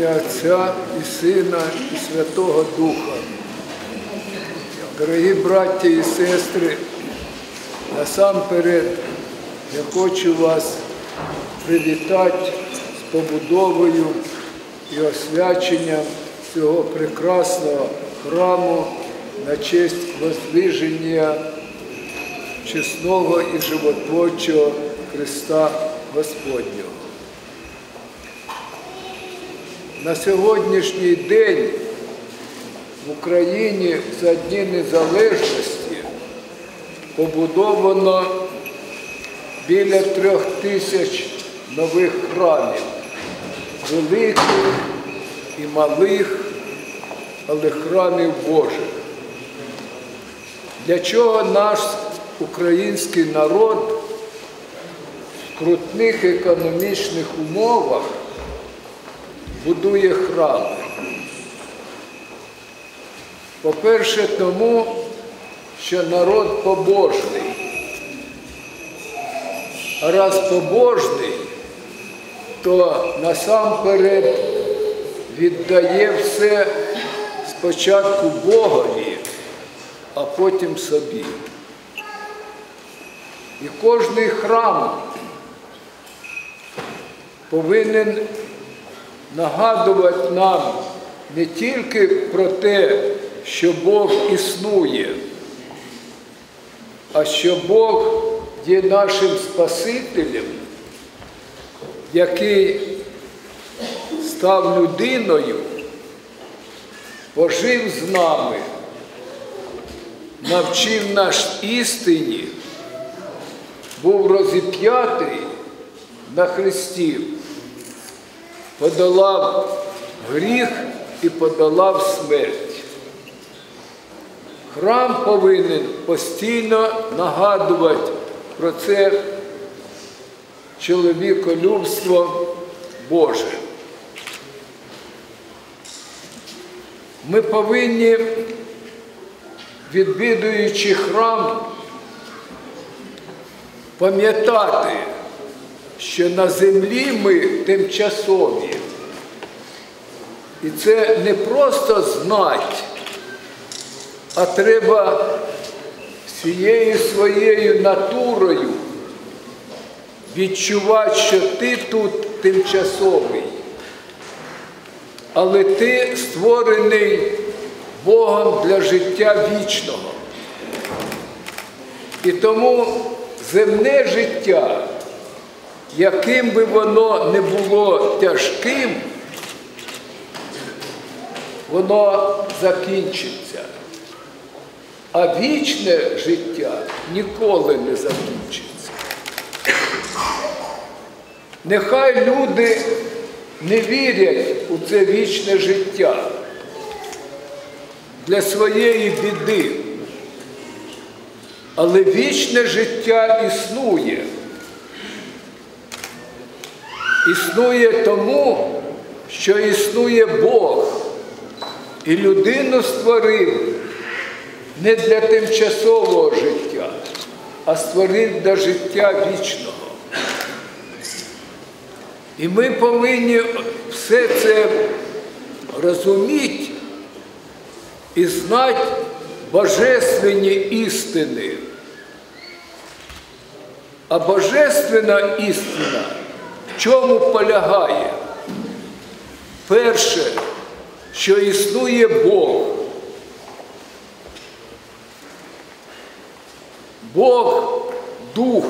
ім'я Отця і Сина, і Святого Духа. Дорогі браті і сестри, насамперед я хочу вас привітати з побудовою і освяченням цього прекрасного храму на честь воздвиження чесного і животворчого Христа Господнього. На сьогоднішній день в Україні за дні незалежності побудовано біля трьох тисяч нових храмів, великих і малих, але храмів Божих. Для чого наш український народ в крутних економічних умовах будує храми? По-перше, тому, що народ побожний. А раз побожний, то насамперед віддає все спочатку Богові, а потім собі. І кожний храм повинен нагадувати нам не тільки про те, що Бог існує, а що Бог є нашим Спасителем, який став людиною, пожив з нами, навчив нас істині, був розіп'ятий на Христі, подолав гріх і подолав смерть. Храм повинен постійно нагадувати про це чоловіколюбство Боже. Ми повинні, відвідуючи храм, пам'ятати, що на землі ми тимчасові. І це не просто знати, а треба всією своєю натурою відчувати, що ти тут тимчасовий, але ти створений Богом для життя вічного. І тому земне життя, яким би воно не було тяжким, воно закінчиться. А вічне життя ніколи не закінчиться. Нехай люди не вірять у це вічне життя для своєї біди. Але вічне життя існує. Існує тому, що існує Бог. І людину створив не для тимчасового життя, а створив для життя вічного. І ми повинні все це розуміти і знати божественні істини. А божественна істина чому полягає? Перше, що існує Бог. Бог дух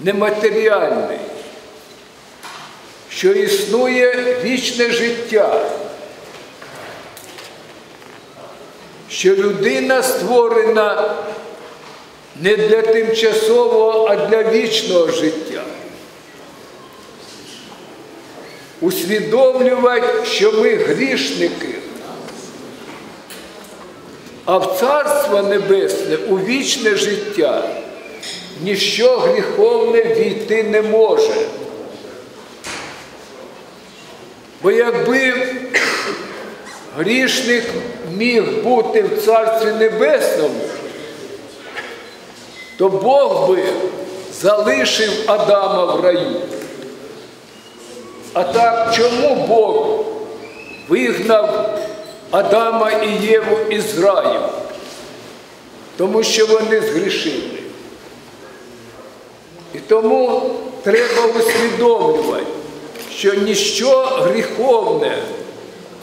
нематеріальний, що існує вічне життя, що людина створена не для тимчасового, а для вічного життя. Усвідомлювати, що ми грішники. А в Царство Небесне у вічне життя ніщо гріховне війти не може. Бо якби грішник міг бути в Царстві Небесному, то Бог би залишив Адама в раю. А так чому Бог вигнав Адама і Єву із раю? Тому що вони згрішили. І тому треба усвідомлювати, що ніщо гріховне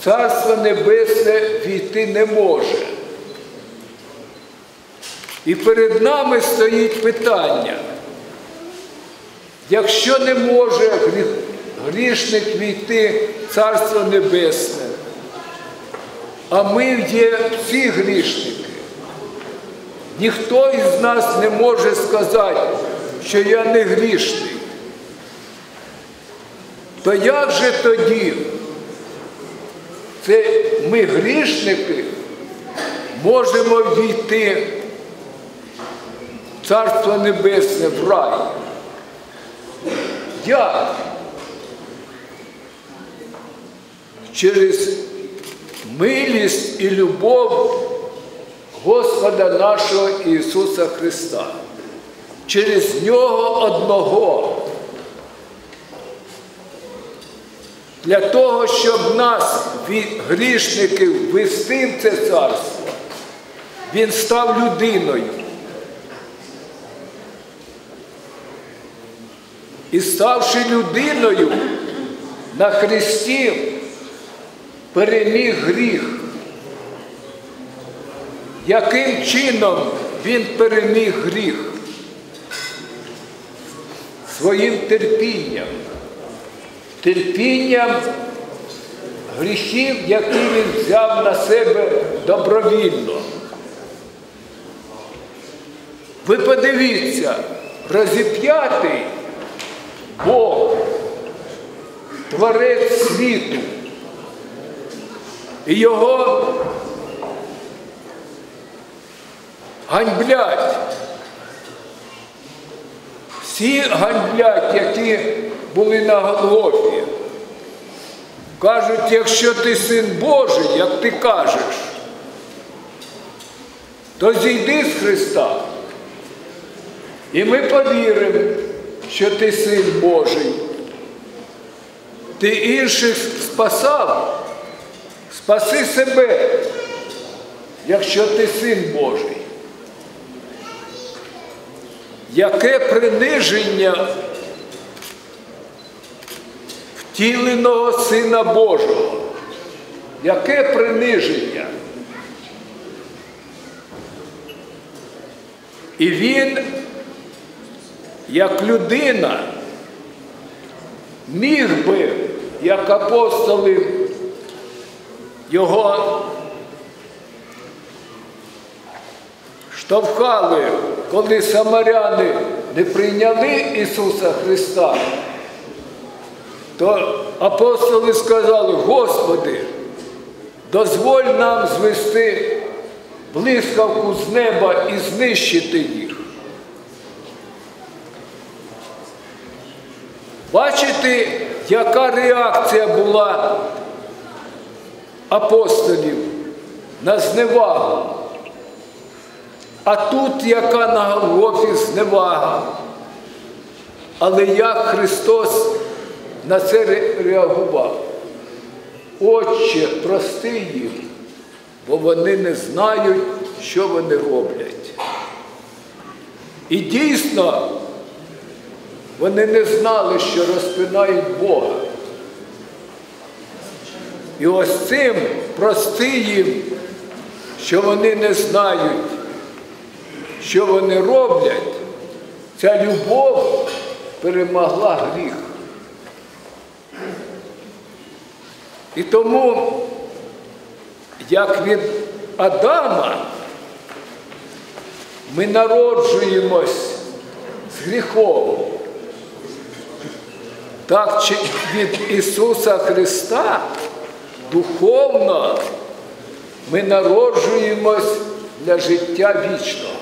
Царство Небесне війти не може. І перед нами стоїть питання, якщо не може грішник війти в Царство Небесне, а ми є всі грішники, ніхто із нас не може сказати, що я не грішний. То як же тоді це ми грішники можемо війти в Царство Небесне в рай? Як? Через милість і любов Господа нашого Ісуса Христа через нього одного. Для того, щоб нас, грішників, вести в це царство, Він став людиною. І ставши людиною на Христі, переміг гріх. Яким чином Він переміг гріх? своїм терпінням, терпінням гріхів, які він взяв на себе добровільно. Ви подивіться, розіп'ятий Бог, творець світу, і його ганьблять всі ганьблять, які були на Голгофі. Кажуть, якщо ти син Божий, як ти кажеш, то зійди з Христа. І ми повіримо, що ти син Божий. Ти інших спасав, спаси себе, якщо ти син Божий яке приниження втіленого Сина Божого, яке приниження? І він, як людина, міг би, як апостоли, його штовхали коли самаряни не прийняли Ісуса Христа, то апостоли сказали, Господи, дозволь нам звести блискавку з неба і знищити їх. Бачите, яка реакція була апостолів на зневагу? А тут яка на Голгофі зневага. Але як Христос на це реагував? Отче, прости їм, бо вони не знають, що вони роблять. І дійсно, вони не знали, що розпинають Бога. І ось цим прости їм, що вони не знають що вони роблять, ця любов перемогла гріх. І тому, як від Адама, ми народжуємось з гріхом, так від Ісуса Христа духовно ми народжуємось для життя вічного.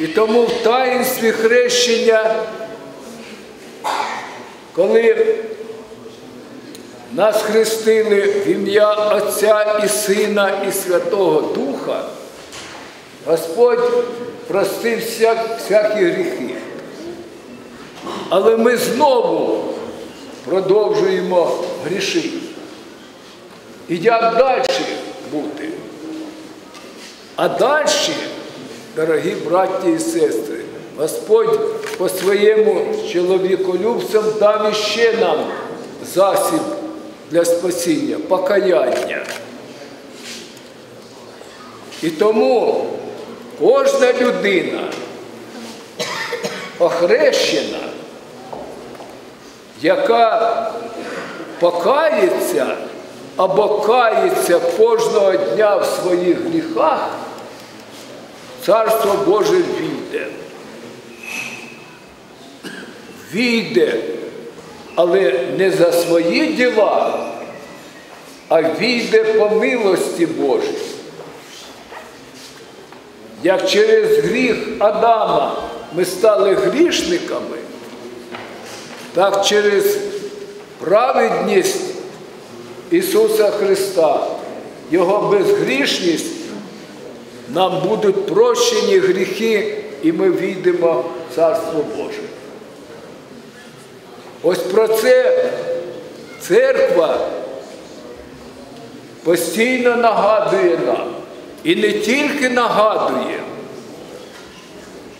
І тому в таїнстві хрещення, коли нас хрестили в ім'я Отця і Сина і Святого Духа, Господь простив всякі гріхи. Але ми знову продовжуємо грішити. І як далі бути? А далі, дорогі браті і сестри, Господь по своєму чоловіколюбцям дав іще нам засіб для спасіння, покаяння. І тому кожна людина охрещена, яка покається або кається кожного дня в своїх гріхах, Царство Боже війде. Війде, але не за свої діла, а війде по милості Божій. Як через гріх Адама ми стали грішниками, так через праведність Ісуса Христа, Його безгрішність, нам будуть прощені гріхи, і ми війдемо в Царство Боже. Ось про це церква постійно нагадує нам. І не тільки нагадує,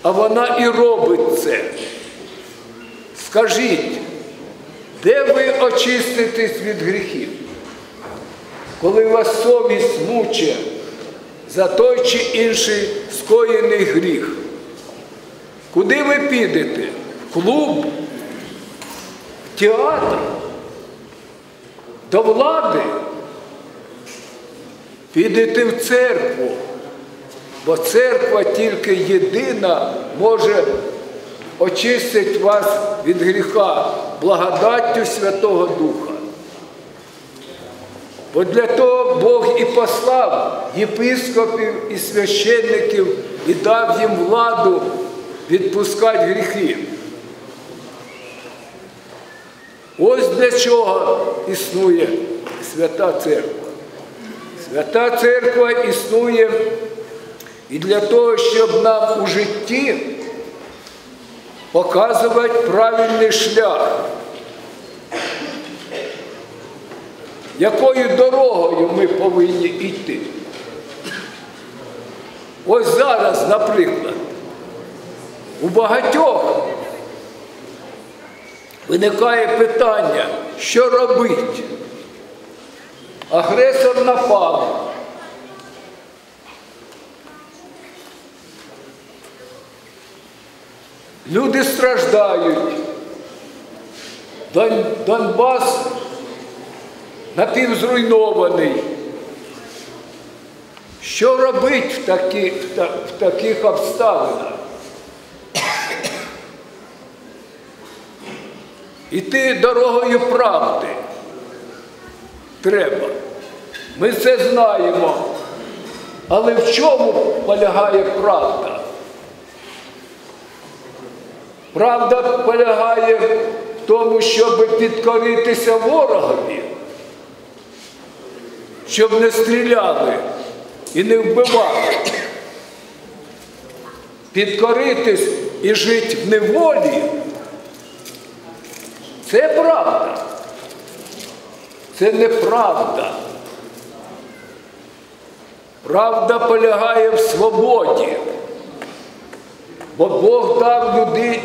а вона і робить це. Скажіть, де ви очиститесь від гріхів? Коли вас совість мучить за той чи інший скоєний гріх? Куди ви підете? В клуб? В театр? До влади? Підете в церкву, бо церква тільки єдина може очистити вас від гріха благодаттю Святого Духа. Бо для того Бог і послав єпископів і священників і дав їм владу відпускати гріхи. Ось для чого існує Свята Церква. Свята Церква існує і для того, щоб нам у житті показувати правильний шлях, якою дорогою ми повинні йти. Ось зараз, наприклад, у багатьох виникає питання, що робити. Агресор напав. Люди страждають. Донбас напівзруйнований. Що робити в, такі, в, та, в таких обставинах? Іти дорогою правди треба. Ми це знаємо. Але в чому полягає правда? Правда полягає в тому, щоб підкоритися ворогові, щоб не стріляли і не вбивали. Підкоритись і жити в неволі це правда. Це неправда. Правда полягає в свободі, бо Бог дав людей,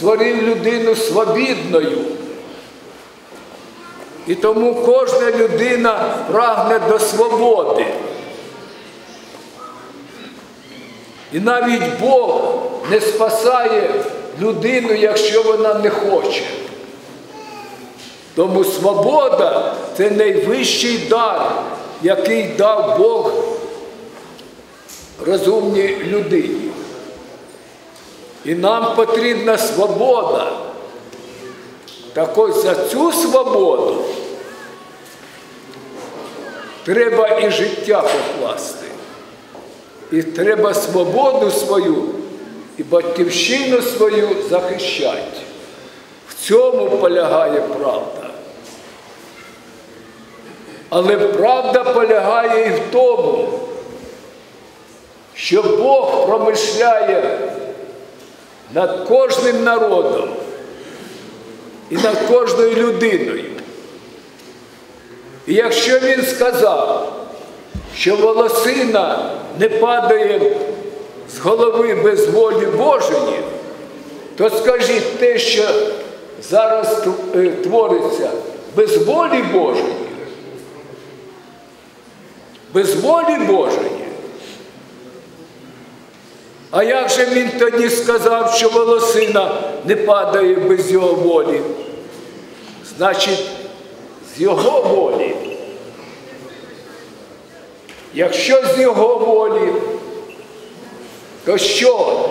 створив людину свобідною. І тому кожна людина прагне до свободи. І навіть Бог не спасає людину, якщо вона не хоче. Тому свобода це найвищий дар, який дав Бог розумній людині. І нам потрібна свобода. Так ось за цю свободу треба і життя покласти. І треба свободу свою і батьківщину свою захищати. В цьому полягає правда. Але правда полягає і в тому, що Бог промишляє над кожним народом. і над кожною людиною. І якщо він сказав, що волосина не падає з голови без волі Божої, то скажіть те, що зараз е, твориться без волі Божої, без волі Божої. А як же він тоді сказав, що волосина не падає без його волі? Значить, з його волі. Якщо з його волі, то що?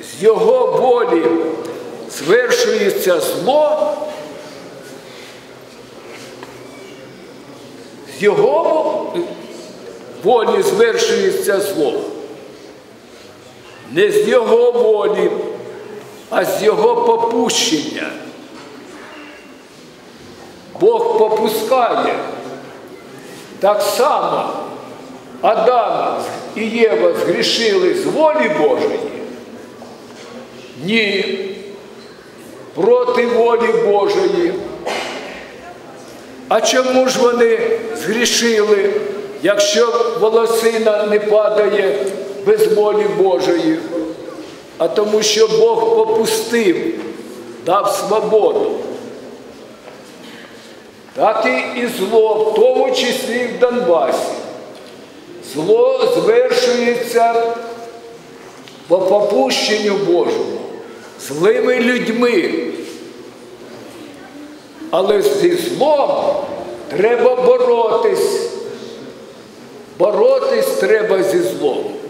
З його волі звершується зло, з його волі звершується зло. Не з його волі, а з його попущення. Бог попускає. Так само Адам і Єва згрішили з волі Божої. Ні, проти волі Божої. А чому ж вони згрішили, якщо волосина не падає без волі Божої? А тому, що Бог попустив, дав свободу. Так і зло, в тому числі в Донбасі. Зло звершується по попущенню Божому, злими людьми. Але зі злом треба боротись. Боротись треба зі злом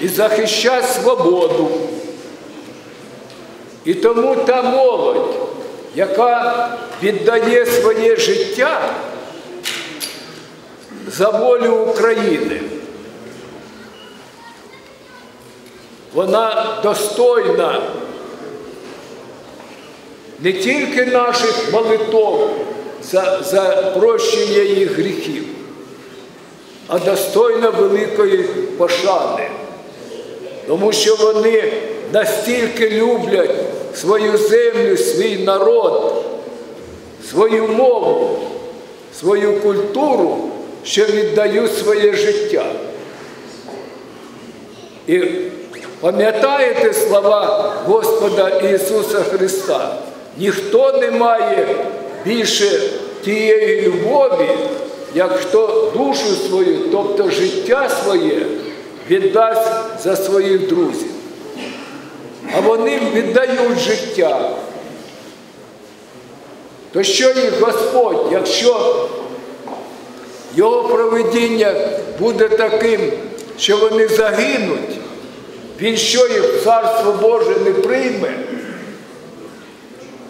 і захищати свободу. І тому та молодь, яка віддає своє життя за волю України, вона достойна не тільки наших молитов за, за прощення їх гріхів, а достойна великої пошани, тому що вони настільки люблять свою землю, свій народ, свою мову, свою культуру, що віддають своє життя. І пам'ятаєте слова Господа Ісуса Христа? Ніхто не має більше тієї любові, як хто душу свою, тобто життя своє, віддасть за своїх друзів. А вони віддають життя. То що їх Господь, якщо його проведіння буде таким, що вони загинуть, він що їх Царство Боже не прийме?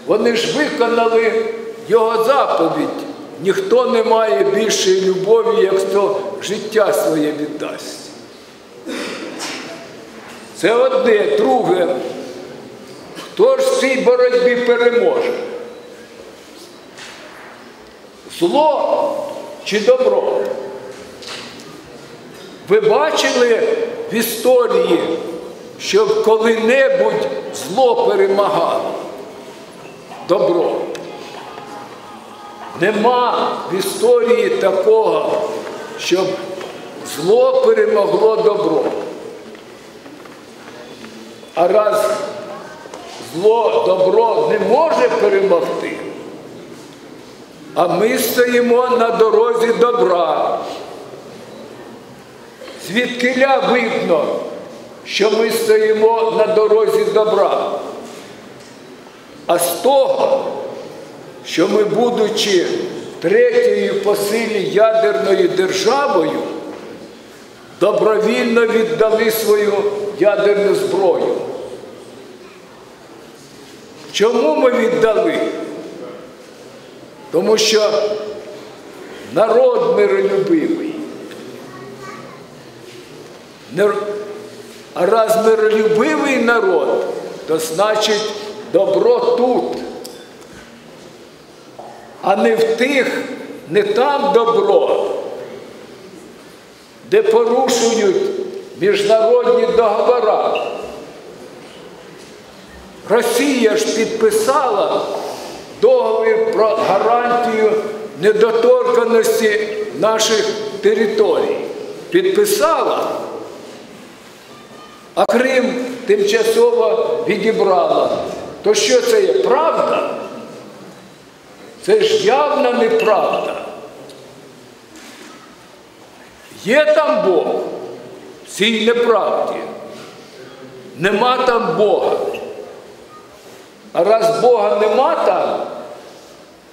Вони ж виконали його заповідь. Ніхто не має більшої любові, як хто життя своє віддасть. Це одне, друге. Хто ж в цій боротьбі переможе? Зло чи добро? Ви бачили в історії, щоб коли-небудь зло перемагало? Добро. Нема в історії такого, щоб зло перемогло добро. А раз зло добро не може перемогти, а ми стоїмо на дорозі добра. Звідкиля видно, що ми стоїмо на дорозі добра. А з того, що ми, будучи третьою по силі ядерною державою, добровільно віддали свою ядерну зброю. Чому ми віддали? Тому що народ миролюбивий. А раз миролюбивий народ, то значить добро тут, а не в тих, не там добро, де порушують міжнародні договори. Росія ж підписала договір про гарантію недоторканості наших територій. Підписала, а Крим тимчасово відібрала. То що це є правда? Це ж явна неправда. Є там Бог в цій неправді. Нема там Бога. А раз Бога нема там,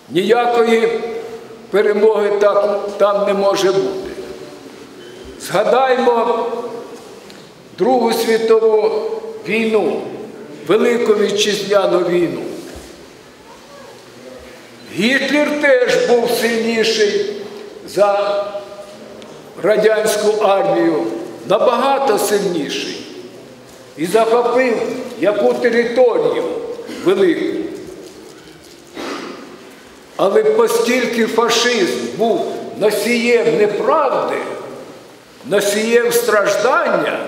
ніякої перемоги так, там не може бути. Згадаймо Другу світову війну, Велику Вітчизняну війну. Гітлер теж був сильніший за радянську армію, набагато сильніший. І захопив яку територію велику. Але оскільки фашизм був носієм неправди, носієм страждання,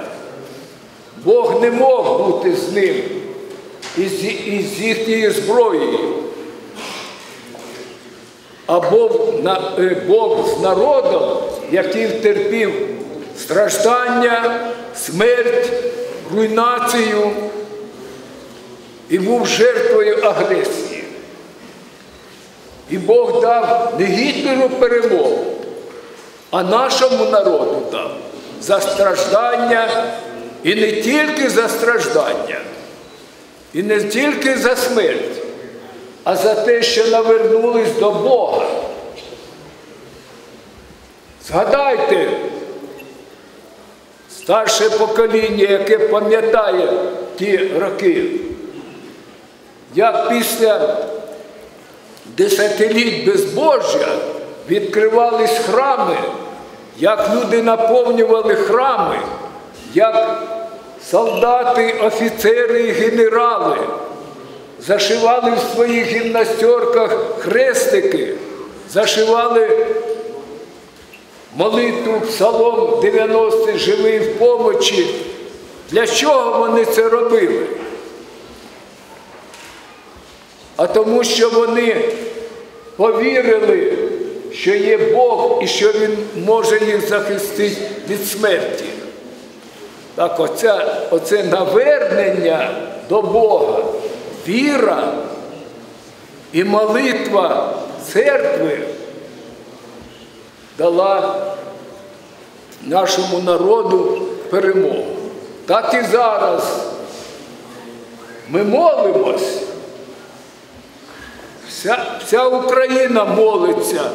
Бог не мог бути з ним і з, їхньою зброєю. А Бог, Бог з народом, який терпів страждання, смерть, руйнацію і був жертвою агресії. І Бог дав не Гітлеру перемогу, а нашому народу дав за страждання і не тільки за страждання, і не тільки за смерть, а за те, що навернулись до Бога. Згадайте, старше покоління, яке пам'ятає ті роки, як після десятиліть безбожжя відкривались храми, як люди наповнювали храми, як солдати, офіцери і генерали зашивали в своїх гімнастерках хрестики, зашивали молитву Псалом 90 живий в помочі. Для чого вони це робили? А тому, що вони повірили, що є Бог і що Він може їх захистити від смерті. Так, оце, оце навернення до Бога, віра і молитва церкви дала нашому народу перемогу. Так і зараз ми молимось. Вся, вся Україна молиться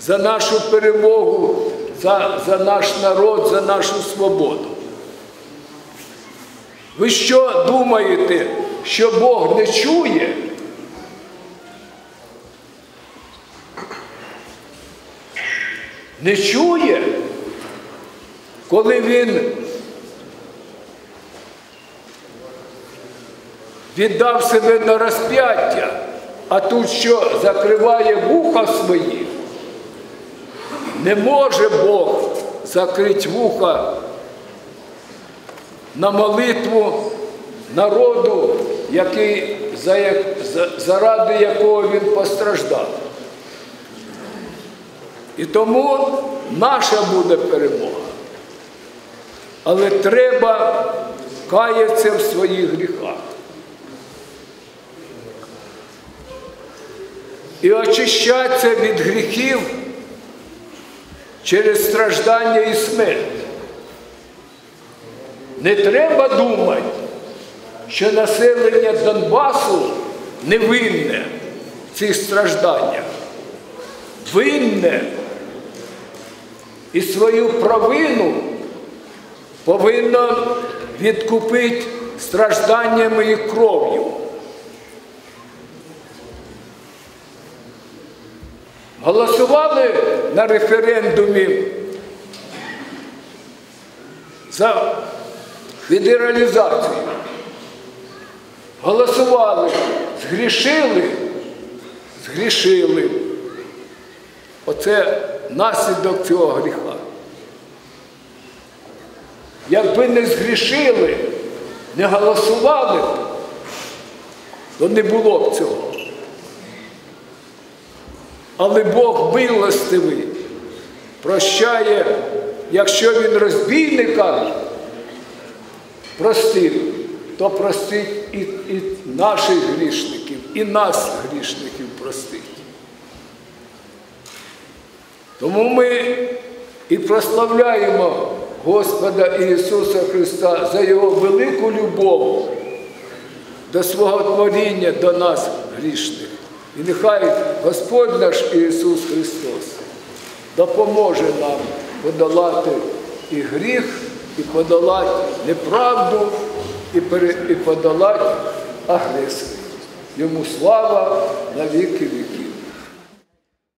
за нашу перемогу, за, за наш народ, за нашу свободу. Ви що думаєте, що Бог не чує? Не чує, коли він віддав себе на розп'яття, а тут що закриває вуха свої, не може Бог закрити вуха на молитву народу, який, заради якого він постраждав. І тому наша буде перемога. Але треба каятися в своїх гріхах. І очищатися від гріхів через страждання і смерть. Не треба думати, що населення Донбасу невинне в цих стражданнях. Винне і свою провину повинно відкупити стражданнями і кров'ю. Голосували на референдумі за федералізацію. Голосували, згрішили, згрішили. Оце наслідок цього гріха. Якби не згрішили, не голосували, то не було б цього. Але Бог милостивий, прощає, якщо він розбійника простив, то простить і, і наших грішників, і нас, грішників, простить. Тому ми і прославляємо Господа Ісуса Христа за Його велику любов до свого творіння, до нас, грішних. І нехай Господь наш Ісус Христос допоможе нам подолати і гріх, і подолати неправду, і, подолати агресію. Йому слава на віки віки.